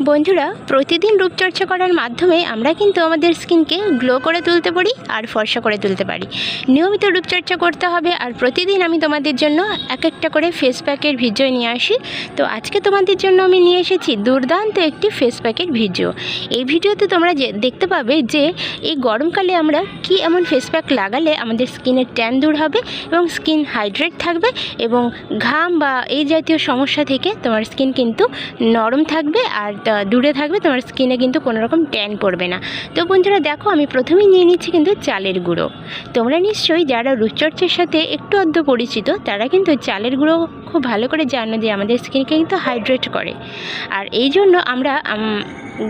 বন্ধুরা, প্রতিদিন রূপচর্চা করার মাধ্যমে আমরা কিন্তু আমাদের স্কিনকে গ্লো করে তুলতে পারি আর ফর্সা করে তুলতে পারি। নিয়মিত রূপচর্চা করতে হবে আর প্রতিদিন আমি তোমাদের জন্য এক একটা করে ফেস প্যাকের ভিডিও নিয়ে আসি। তো আজকে তোমাদের জন্য আমি নিয়ে এসেছি দুর্দান্ত একটি ফেস প্যাকের ভিডিও। এই ভিডিওতে তোমরা যে, দেখতে পাবে যে, এই গরমকালে আমরা কি এমন ফেস প্যাক লাগালে আমাদের স্কিনের ট্যান দূর হবে এবং স্কিন হাইড্রেট থাকবে এবং ঘাম বা এই জাতীয় সমস্যা থেকে তোমার স্কিন কিন্তু নরম থাকবে আর দূরে থাকবে, তোমার স্কিনে কিন্তু কোনো রকম ট্যান পড়বে না। তো বন্ধুরা দেখো, আমি প্রথমেই নিয়ে নিচ্ছি কিন্তু চালের গুঁড়ো। তোমরা নিশ্চয়ই যারা রূপচর্চার সাথে একটু অর্ধ পরিচিত, তারা কিন্তু চালের গুঁড়ো খুব ভালো করে জানো যে আমাদের স্কিনকে কিন্তু হাইড্রেট করে। আর এই জন্য আমরা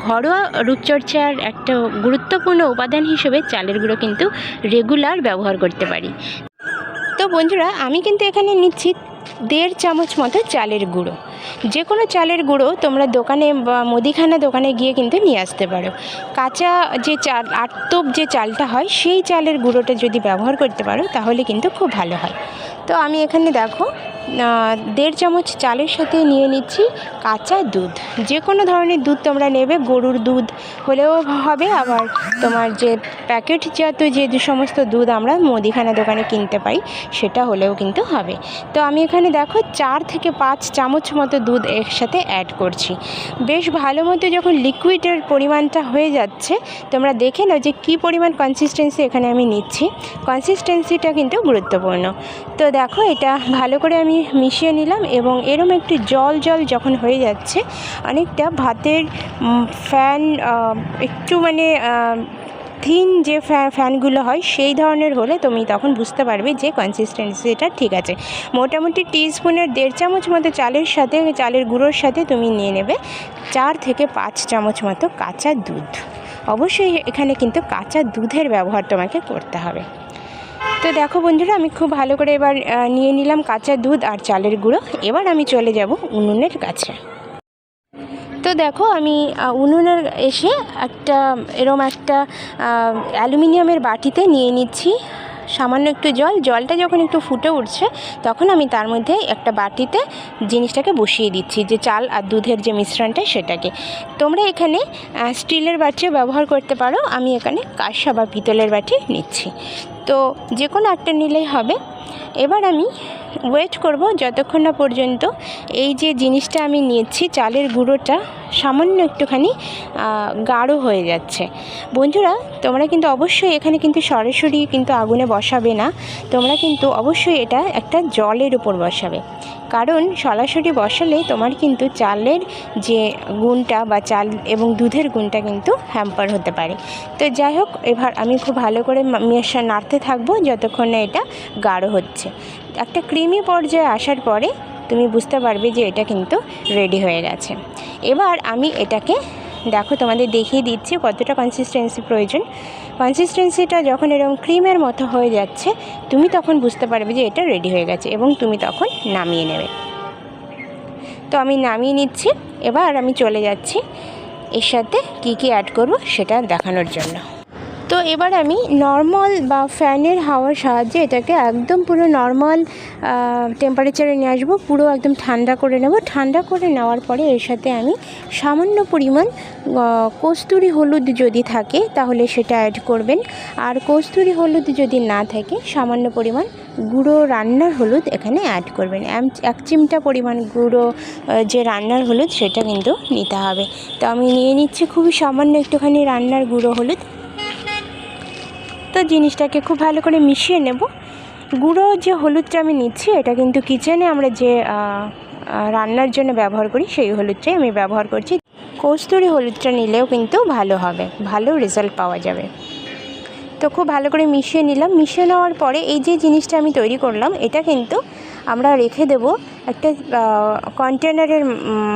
ঘরোয়া রূপচর্চার একটা গুরুত্বপূর্ণ উপাদান হিসেবে চালের গুঁড়ো কিন্তু রেগুলার ব্যবহার করতে পারি। তো বন্ধুরা, আমি কিন্তু এখানে নিচ্ছি দেড় চামচ মতো চালের গুঁড়ো। যে কোনো চালের গুঁড়ো তোমরা দোকানে বা মুদিখানা দোকানে গিয়ে কিন্তু নিয়ে আসতে পারো। কাঁচা যে চাল, আটতপ যে চালটা হয়, সেই চালের গুঁড়োটা যদি ব্যবহার করতে পারো, তাহলে কিন্তু খুব ভালো হয়। তো আমি এখানে দেখো দেড় চামচ চালের সাথে নিয়ে নিচ্ছি কাঁচা দুধ। যে কোনো ধরনের দুধ তোমরা নেবে, গরুর দুধ হলেও হবে, আবার তোমার যে প্যাকেটজাত যে সমস্ত দুধ আমরা মুদিখানা দোকানে কিনতে পাই, সেটা হলেও কিন্তু হবে। তো আমি এখানে দেখো চার থেকে পাঁচ চামচ মতো দুধ একসাথে অ্যাড করছি। বেশ ভালো মতো যখন লিকুইডের পরিমাণটা হয়ে যাচ্ছে, তোমরা দেখে নাও যে কী পরিমাণ কনসিস্টেন্সি এখানে আমি নিচ্ছি। কনসিস্টেন্সিটা কিন্তু গুরুত্বপূর্ণ। তো দেখো এটা ভালো করে আমি মিশিয়ে নিলাম এবং এরম একটু জল জল যখন হয়ে যাচ্ছে, অনেকটা ভাতের ফ্যান একটু মানে থিন যে ফ্যা- ফ্যানগুলো হয়, সেই ধরনের হলে তুমি তখন বুঝতে পারবে যে কনসিস্টেন্সিটা ঠিক আছে। মোটামুটি টিস্পুনের দেড় চামচ মতো চালের সাথে, চালের গুঁড়োর সাথে তুমি নিয়ে নেবে চার থেকে পাঁচ চামচ মতো কাঁচা দুধ। অবশ্যই এখানে কিন্তু কাঁচা দুধের ব্যবহার তোমাকে করতে হবে। তো দেখো বন্ধুরা, আমি খুব ভালো করে এবার নিয়ে নিলাম কাঁচা দুধ আর চালের গুঁড়ো। এবার আমি চলে যাব উনুনের কাছে। তো দেখো, আমি উনুনের এসে একটা, এরম একটা অ্যালুমিনিয়ামের বাটিতে নিয়ে নিচ্ছি। সামান্য একটু জল, জলটা যখন একটু ফুটে উঠছে, তখন আমি তার মধ্যে একটা বাটিতে জিনিসটাকে বসিয়ে দিচ্ছি, যে চাল আর দুধের যে মিশ্রণটা সেটাকে। তোমরা এখানে স্টিলের বাটিও ব্যবহার করতে পারো। আমি এখানে কাঁসা বা পিতলের বাটি নিচ্ছি। তো যে কোনো একটা নিলেই হবে। এবার আমি ওয়েট করব যতক্ষণ না পর্যন্ত এই যে জিনিসটা আমি নিয়েছি চালের গুঁড়োটা সামান্য একটুখানি গাঢ় হয়ে যাচ্ছে। বন্ধুরা, তোমরা কিন্তু অবশ্যই এখানে কিন্তু সরাসরি কিন্তু আগুনে বসাবে না। তোমরা কিন্তু অবশ্যই এটা একটা জলের উপর বসাবে। কারণ সরাসরি বসালে তোমার কিন্তু চালের যে গুণটা বা চাল এবং দুধের গুণটা কিন্তু হ্যাম্পার হতে পারে। তো যাই হোক, এবার আমি খুব ভালো করে মেশা, নাড়তে থাকব যতক্ষণ না এটা গাঢ় হচ্ছে। একটা ক্রিমি পর্যায়ে আসার পরে তুমি বুঝতে পারবে যে এটা কিন্তু রেডি হয়ে গেছে। এবার আমি এটাকে, দেখো তোমাদের দেখিয়ে দিচ্ছি কতটা কনসিস্টেন্সি প্রয়োজন। কনসিস্টেন্সিটা যখন এরকম ক্রিমের মতো হয়ে যাচ্ছে, তুমি তখন বুঝতে পারবে যে এটা রেডি হয়ে গেছে এবং তুমি তখন নামিয়ে নেবে। তো আমি নামিয়ে নিচ্ছি। এবার আমি চলে যাচ্ছি। এর সাথে কী কী অ্যাড করব সেটা দেখানোর জন্য। তো এবার আমি নর্মাল বা ফ্যানের হাওয়ার সাহায্যে এটাকে একদম পুরো নর্মাল টেম্পারেচারে নিয়ে আসব, পুরো একদম ঠান্ডা করে নেব। ঠান্ডা করে নেওয়ার পরে এর সাথে আমি সামান্য পরিমাণ কস্তুরি হলুদ যদি থাকে, তাহলে সেটা অ্যাড করবেন। আর কস্তুরি হলুদ যদি না থাকে, সামান্য পরিমাণ গুঁড়ো রান্নার হলুদ এখানে অ্যাড করবেন। এক চিমটা পরিমাণ গুঁড়ো যে রান্নার হলুদ সেটা কিন্তু নিতে হবে। তো আমি নিয়ে নিচ্ছি খুবই সামান্য একটুখানি রান্নার গুঁড়ো হলুদ। তো জিনিসটাকে খুব ভালো করে মিশিয়ে নেব। গুঁড়ো যে হলুদটা আমি নিচ্ছি, এটা কিন্তু কিচেনে আমরা যে রান্নার জন্য ব্যবহার করি, সেই হলুদটাই আমি ব্যবহার করছি। কস্তুরি হলুদটা নিলেও কিন্তু ভালো হবে, ভালো রেজাল্ট পাওয়া যাবে। তো খুব ভালো করে মিশিয়ে নিলাম। মিশিয়ে নেওয়ার পরে এই যে জিনিসটা আমি তৈরি করলাম, এটা কিন্তু আমরা রেখে দেব একটা কন্টেনারের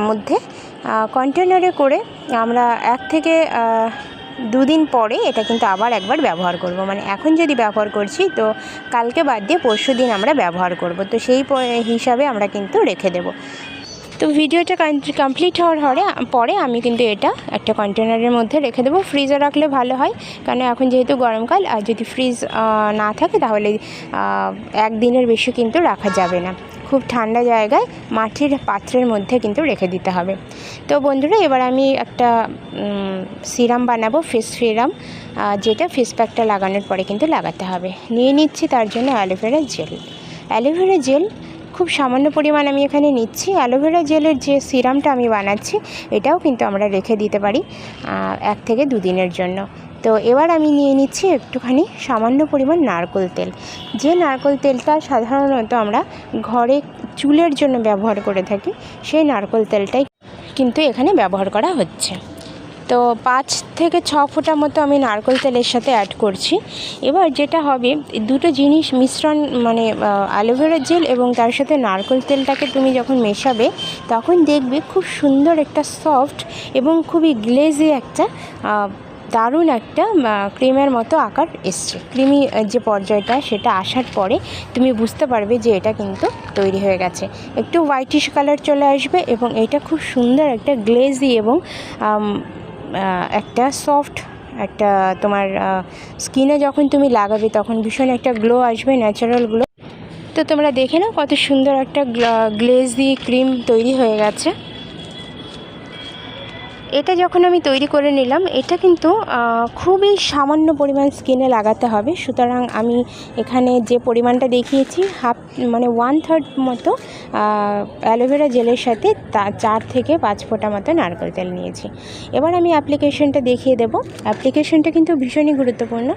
মধ্যে। কন্টেনারে করে আমরা এক থেকে দুদিন পরে এটা কিন্তু আবার একবার ব্যবহার করব। মানে এখন যদি ব্যবহার করছি, তো কালকে বাদ দিয়ে পরশু দিন আমরা ব্যবহার করব। তো সেই হিসাবে আমরা কিন্তু রেখে দেব। তো ভিডিওটা কমপ্লিট হওয়ার হরে, পরে আমি কিন্তু এটা একটা কন্টেনারের মধ্যে রেখে দেবো। ফ্রিজে রাখলে ভালো হয় কারণ এখন যেহেতু গরমকাল, আর যদি ফ্রিজ না থাকে, তাহলে একদিনের বেশি কিন্তু রাখা যাবে না। খুব ঠান্ডা জায়গায় মাটির পাত্রের মধ্যে কিন্তু রেখে দিতে হবে। তো বন্ধুরা, এবার আমি একটা সিরাম বানাবো ফেস সিরাম। যেটা ফেস প্যাকটা লাগানোর পরে কিন্তু লাগাতে হবে। নিয়ে নিচ্ছি তার জন্য অ্যালোভেরা জেল অ্যালোভেরা জেল খুব সামান্য পরিমাণ আমি এখানে নিচ্ছি। অ্যালোভেরা জেলের যে সিরামটা আমি বানাচ্ছি, এটাও কিন্তু আমরা রেখে দিতে পারি এক থেকে দুদিনের জন্য। তো এবার আমি নিয়ে নিচ্ছি একটুখানি সামান্য পরিমাণ নারকোল তেল। যে নারকোল তেলটা সাধারণত আমরা ঘরে চুলের জন্য ব্যবহার করে থাকি, সেই নারকোল তেলটাই কিন্তু এখানে ব্যবহার করা হচ্ছে। তো পাঁচ থেকে ছ ফোঁটা মতো আমি নারকোল তেলের সাথে অ্যাড করছি। এবার যেটা হবে, দুটো জিনিস মিশ্রণ মানে অ্যালোভেরা জেল এবং তার সাথে নারকোল তেলটাকে তুমি যখন মেশাবে, তখন দেখবে খুব সুন্দর একটা সফট এবং খুবই গ্লেজি একটা দারুণ একটা ক্রিমের মতো আকার এসছে। ক্রিমি যে পর্যায়টা, সেটা আসার পরে তুমি বুঝতে পারবে যে এটা কিন্তু তৈরি হয়ে গেছে। একটু হোয়াইটিশ কালার চলে আসবে এবং এটা খুব সুন্দর একটা গ্লেজি এবং একটা সফট একটা তোমার স্কিনে যখন তুমি লাগাবে তখন ভীষণ একটা গ্লো আসবে ন্যাচারাল গ্লো তো তোমরা দেখে নাও কত সুন্দর একটা গ্লেজি ক্রিম তৈরি হয়ে গেছে। এটা যখন আমি তৈরি করে নিলাম, এটা কিন্তু খুবই সামান্য পরিমাণ স্কিনে লাগাতে হবে। সুতরাং আমি এখানে যে পরিমাণটা দেখিয়েছি, হাফ মানে ওয়ান থার্ড মতো অ্যালোভেরা জেলের সাথে তা, চার থেকে পাঁচ ফোঁটা মতো নারকেল তেল নিয়েছি। এবার আমি অ্যাপ্লিকেশনটা দেখিয়ে দেবো। অ্যাপ্লিকেশনটা কিন্তু ভীষণই গুরুত্বপূর্ণ।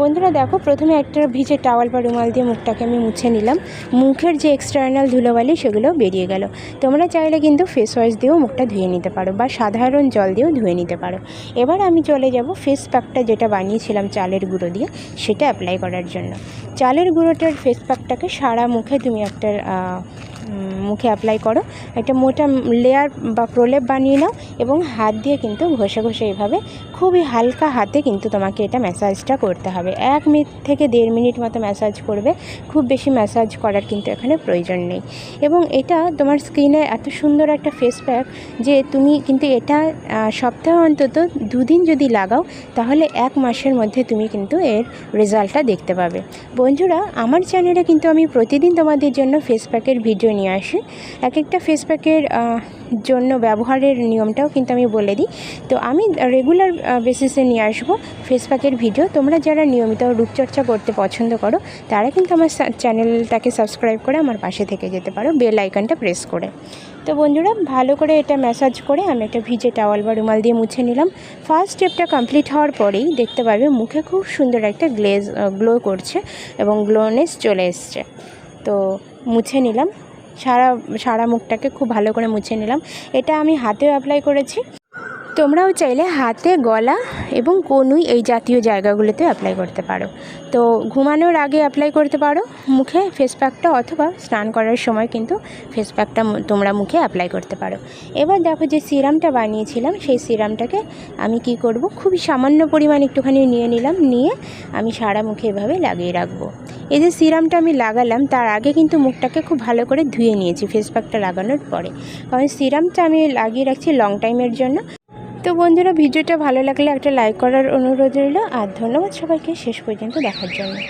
বন্ধুরা, দেখো, প্রথমে একটা ভিজে টাওয়াল বা রুমাল দিয়ে মুখটাকে আমি মুছে নিলাম। মুখের যে এক্সটার্নাল ধুলোবালি, সেগুলো বেরিয়ে গেল। তোমরা চাইলে কিন্তু ফেস ওয়াশ দিয়েও মুখটা ধুয়ে নিতে পারো বা সাধারণ জল দিয়েও ধুয়ে নিতে পারো। এবার আমি চলে যাব ফেস প্যাকটা যেটা বানিয়েছিলাম চালের গুঁড়ো দিয়ে, সেটা অ্যাপ্লাই করার জন্য। চালের গুঁড়োটার ফেস প্যাকটাকে সারা মুখে তুমি একটা মুখে অ্যাপ্লাই করো। একটা মোটা লেয়ার বা প্রলেপ বানিয়ে নাও এবং হাত দিয়ে কিন্তু ঘষে ঘষে এভাবে খুবই হালকা হাতে কিন্তু তোমাকে এটা ম্যাসাজটা করতে হবে। এক মিনিট থেকে দেড় মিনিট মতো ম্যাসাজ করবে। খুব বেশি ম্যাসাজ করার কিন্তু এখানে প্রয়োজন নেই। এবং এটা তোমার স্কিনে এত সুন্দর একটা ফেস প্যাক যে তুমি কিন্তু এটা সপ্তাহে অন্তত দুদিন যদি লাগাও, তাহলে এক মাসের মধ্যে তুমি কিন্তু এর রেজাল্টটা দেখতে পাবে। বন্ধুরা, আমার চ্যানেলে কিন্তু আমি প্রতিদিন তোমাদের জন্য ফেস প্যাকের ভিডিও নিয়ে আসি। এক একটা ফেস প্যাকের জন্য ব্যবহারের নিয়মটাও কিন্তু আমি বলে দিই। তো আমি রেগুলার বেসিসে নিয়ে আসব ফেস প্যাকের ভিডিও তোমরা যারা নিয়মিত রূপচর্চা করতে পছন্দ করো, তারা কিন্তু আমার চ্যানেলটাকে সাবস্ক্রাইব করে আমার পাশে থেকে যেতে পারো। বেল আইকনটা প্রেস করে। তো বন্ধুরা, ভালো করে এটা ম্যাসাজ করে আমি একটা ভিজে টাওয়াল বা রুমাল দিয়ে মুছে নিলাম। ফার্স্ট স্টেপটা কমপ্লিট হওয়ার পরেই দেখতে পারবে মুখে খুব সুন্দর একটা গ্লেজ গ্লো করছে এবং গ্লোনেস চলে এসছে। তো মুছে নিলাম। সারা সারা মুখটাকে খুব ভালো করে মুছে নিলাম। এটা আমি হাতেও অ্যাপ্লাই করেছি। তোমরাও চাইলে হাতে, গলা এবং কনুই এই জাতীয় জায়গাগুলোতে অ্যাপ্লাই করতে পারো। তো ঘুমানোর আগে অ্যাপ্লাই করতে পারো, মুখে ফেস প্যাকটা অথবা স্নান করার সময় কিন্তু ফেস প্যাকটা তোমরা মুখে অ্যাপ্লাই করতে পারো। এবার দেখো যে সিরামটা বানিয়েছিলাম, সেই সিরামটাকে আমি কি করব, খুবই সামান্য পরিমাণ একটুখানি নিয়ে নিলাম, নিয়ে আমি সারা মুখে এভাবে লাগিয়ে রাখব। এই যে সিরামটা আমি লাগালাম, তার আগে কিন্তু মুখটাকে খুব ভালো করে ধুয়ে নিয়েছি ফেস প্যাকটা লাগানোর পরে। কারণ সিরামটা আমি লাগিয়ে রাখছি লং টাইমের জন্য। তো বন্ধুরা, ভিডিওটা ভালো লাগলে একটা লাইক করার অনুরোধ রইল। আর ধন্যবাদ সবাইকে, শেষ পর্যন্ত দেখার জন্য।